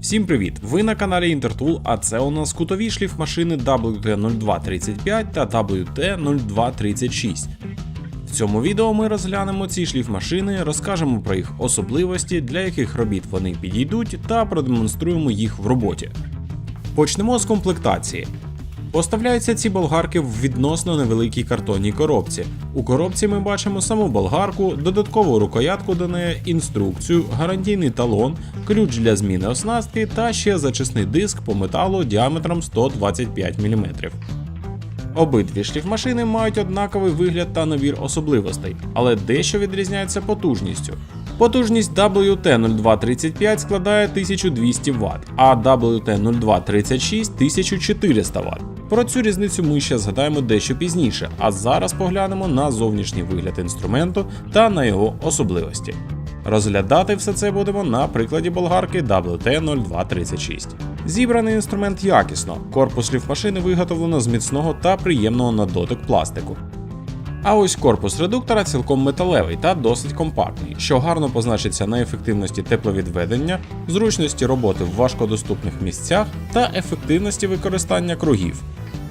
Всім привіт! Ви на каналі Intertool, а це у нас кутові шліфмашини WT0235 та WT0236. В цьому відео ми розглянемо ці шліфмашини, розкажемо про їх особливості, для яких робіт вони підійдуть, та продемонструємо їх в роботі. Почнемо з комплектації. Поставляються ці болгарки в відносно невеликій картонній коробці. У коробці ми бачимо саму болгарку, додаткову рукоятку до неї, інструкцію, гарантійний талон, ключ для зміни оснастки та ще зачисний диск по металу діаметром 125 мм. Обидві шліфмашини мають однаковий вигляд та набір особливостей, але дещо відрізняються потужністю. Потужність WT0235 складає 1200 Вт, а WT0236 1400 Вт. Про цю різницю ми ще згадаємо дещо пізніше, а зараз поглянемо на зовнішній вигляд інструменту та на його особливості. Розглядати все це будемо на прикладі болгарки WT0236. Зібраний інструмент якісно, корпус шліфмашини виготовлено з міцного та приємного на дотик пластику. А ось корпус редуктора цілком металевий та досить компактний, що гарно позначиться на ефективності тепловідведення, зручності роботи в важкодоступних місцях та ефективності використання кругів.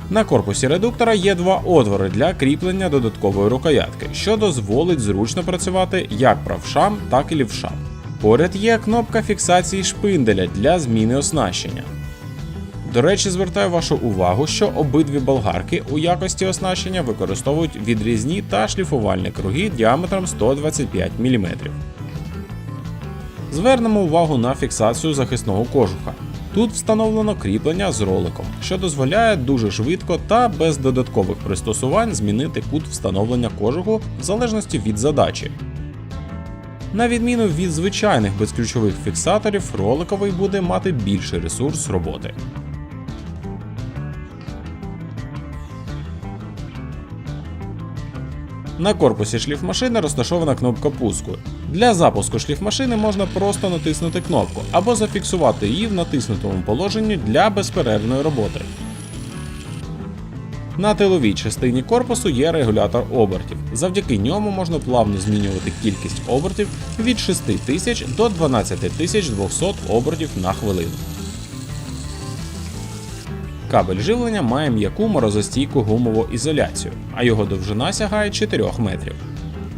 На корпусі редуктора є два отвори для кріплення додаткової рукоятки, що дозволить зручно працювати як правшам, так і лівшам. Поряд є кнопка фіксації шпинделя для зміни оснащення. До речі, звертаю вашу увагу, що обидві болгарки у якості оснащення використовують відрізні та шліфувальні круги діаметром 125 мм. Звернемо увагу на фіксацію захисного кожуха. Тут встановлено кріплення з роликом, що дозволяє дуже швидко та без додаткових пристосувань змінити кут встановлення кожуху в залежності від задачі. На відміну від звичайних безключових фіксаторів, роликовий буде мати більший ресурс роботи. На корпусі шліфмашини розташована кнопка пуску. Для запуску шліфмашини можна просто натиснути кнопку або зафіксувати її в натиснутому положенні для безперервної роботи. На тиловій частині корпусу є регулятор обертів. Завдяки ньому можна плавно змінювати кількість обертів від 6000 до 12200 обертів на хвилину. Кабель живлення має м'яку морозостійку гумову ізоляцію, а його довжина сягає 4 метрів.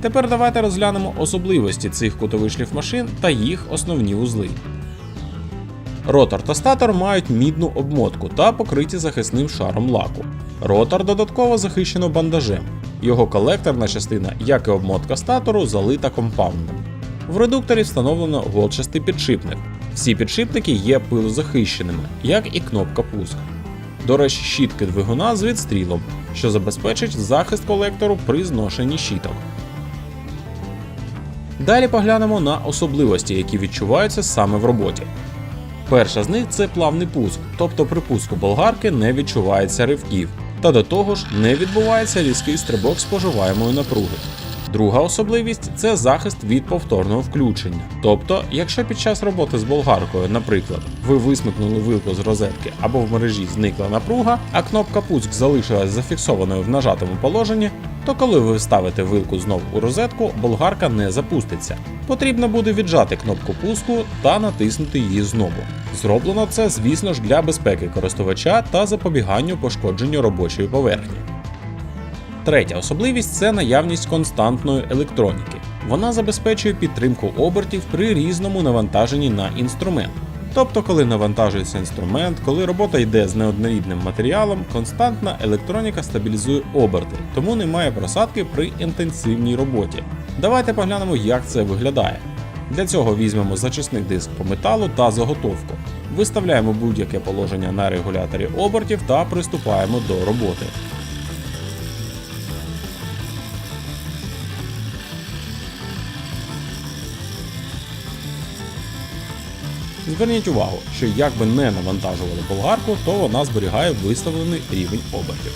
Тепер давайте розглянемо особливості цих кутових шліфмашин та їх основні вузли. Ротор та статор мають мідну обмотку та покриті захисним шаром лаку. Ротор додатково захищено бандажем. Його колекторна частина, як і обмотка статору, залита компаундом. В редукторі встановлено голчастий підшипник. Всі підшипники є пилозахищеними, як і кнопка пуск. До щітки двигуна з відстрілом, що забезпечить захист колектору при зношенні щіток. Далі поглянемо на особливості, які відчуваються саме в роботі. Перша з них це плавний пуск, тобто при пуску болгарки не відчувається ривків, та до того ж не відбувається різкий стрибок споживаємої напруги. Друга особливість це захист від повторного включення. Тобто, якщо під час роботи з болгаркою, наприклад, ви висмикнули вилку з розетки або в мережі зникла напруга, а кнопка пуск залишилась зафіксованою в нажатому положенні, то коли ви вставите вилку знов у розетку, болгарка не запуститься. Потрібно буде віджати кнопку пуску та натиснути її знову. Зроблено це, звісно ж, для безпеки користувача та запобіганню пошкодженню робочої поверхні. Третя особливість це наявність константної електроніки. Вона забезпечує підтримку обертів при різному навантаженні на інструмент. Тобто, коли навантажується інструмент, коли робота йде з неоднорідним матеріалом, константна електроніка стабілізує оберти, тому немає просадки при інтенсивній роботі. Давайте поглянемо, як це виглядає. Для цього візьмемо зачисний диск по металу та заготовку. Виставляємо будь-яке положення на регуляторі обертів та приступаємо до роботи. Зверніть увагу, що як би не навантажували болгарку, то вона зберігає виставлений рівень обертів.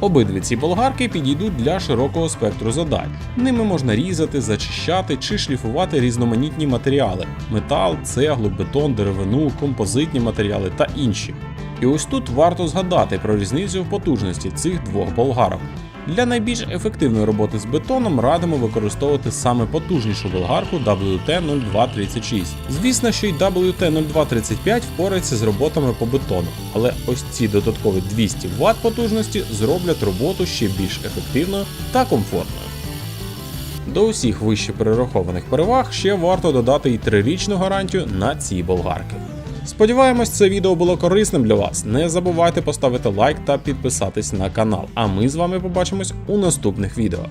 Обидві ці болгарки підійдуть для широкого спектру задач. Ними можна різати, зачищати чи шліфувати різноманітні матеріали: метал, цеглу, бетон, деревину, композитні матеріали та інші. І ось тут варто згадати про різницю в потужності цих двох болгарок. Для найбільш ефективної роботи з бетоном радимо використовувати саме потужнішу болгарку WT0236. Звісно, що й WT0235 впорається з роботами по бетону, але ось ці додаткові 200 Вт потужності зроблять роботу ще більш ефективною та комфортною. До усіх вище перерахованих переваг ще варто додати і трирічну гарантію на ці болгарки. Сподіваємось, це відео було корисним для вас. Не забувайте поставити лайк та підписатись на канал. А ми з вами побачимось у наступних відео.